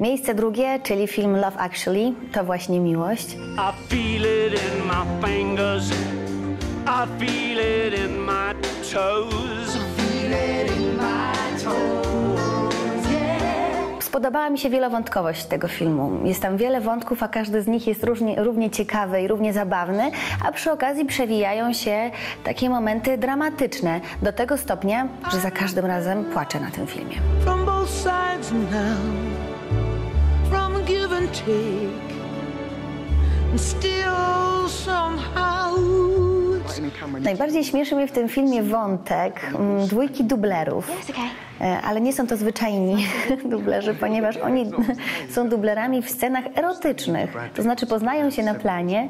Miejsce drugie, czyli film Love Actually, to właśnie miłość. I feel it in my fingers. I feel it in my toes. Spodobała mi się wielowątkowość tego filmu. Jest tam wiele wątków, a każdy z nich jest różnie, równie ciekawy i równie zabawny, a przy okazji przewijają się takie momenty dramatyczne. Do tego stopnia, że za każdym razem płaczę na tym filmie. from both sides now, give and take, and still. Najbardziej śmieszy mnie w tym filmie wątek mm, dwójki dublerów. E, Ale nie są to zwyczajni dublerzy, ponieważ oni są dublerami w scenach erotycznych. To znaczy poznają się na planie,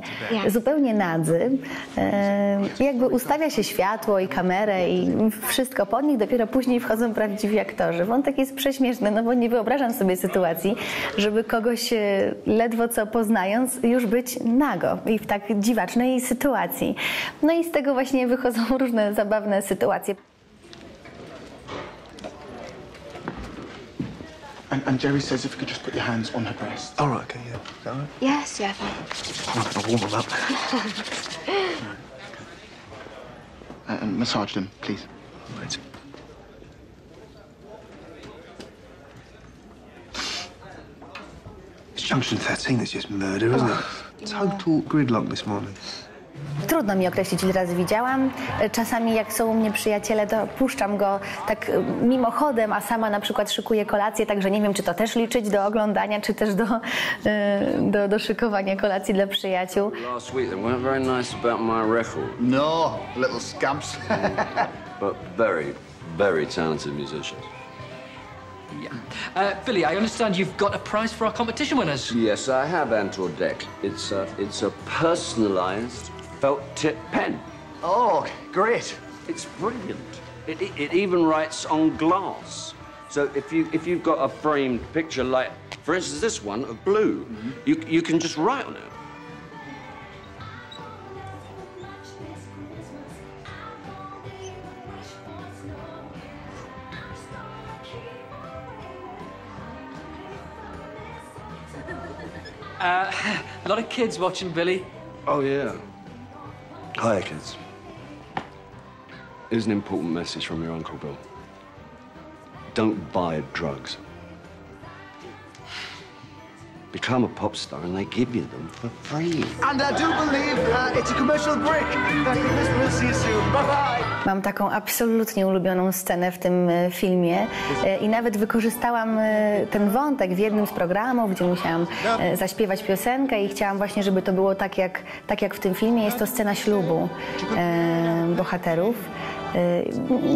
zupełnie nadzy. E, Jakby ustawia się światło i kamerę i wszystko pod nich, dopiero później wchodzą prawdziwi aktorzy. Wątek jest prześmieszny, no bo nie wyobrażam sobie sytuacji, żeby kogoś e, ledwo co poznając już być nago i w tak dziwacznej sytuacji. No i z tego właśnie wychodzą różne zabawne sytuacje. And, and Jerry says if you could just put your hands on her breast. All right, okay, yeah. Is that all right? Yes, yeah, fine. I'm gonna warm them up. And, uh, and massage them, please. Right. It's junction 13 that's just murder, isn't it? Oh, Total gridlock this morning. Trudno mi określić, ile razy widziałam. Czasami jak są u mnie przyjaciele, to puszczam go tak e, mimochodem, a sama na przykład szykuję kolację, także nie wiem, czy to też liczyć do oglądania, czy też do, e, do, do szykowania kolacji dla przyjaciół. Last week they weren't very nice about my record, No, little scamps. but very, very talented musicians. Uh, Billy, I understand you've got a prize for our competition winners. Yes, I have Antor Deck. It's a, it's a personalized felt tip pen. oh, great. It's brilliant. It, it, it even writes on glass. So if you if you've got a framed picture like, for instance, this one of blue, mm-hmm. you you can just write on it. Uh, a lot of kids watching, Billy. Oh yeah. Hiya, kids. Here's an important message from your uncle Bill. Don't buy drugs. Become a pop star, and they give you them for free. And I do believe uh, it's a commercial break. Thank you, Miss. We'll see you soon. Bye bye. Mam taką absolutnie ulubioną scenę w tym e, filmie e, i nawet wykorzystałam e, ten wątek w jednym z programów, gdzie musiałam zaśpiewać piosenkę i chciałam właśnie, żeby to było tak jak, tak jak w tym filmie. Jest to scena ślubu bohaterów.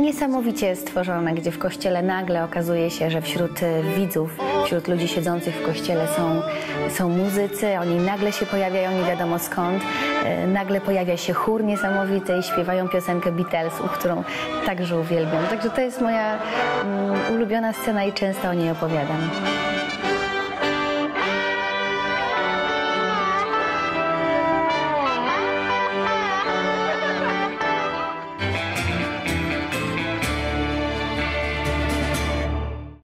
Niesamowicie stworzone, gdzie w kościele nagle okazuje się, że wśród widzów, wśród ludzi siedzących w kościele są, są muzycy, oni nagle się pojawiają nie wiadomo skąd, e, nagle pojawia się chór niesamowity i śpiewają piosenkę Beatlesów, którą także uwielbiam. Także to jest moja mm, ulubiona scena i często o niej opowiadam.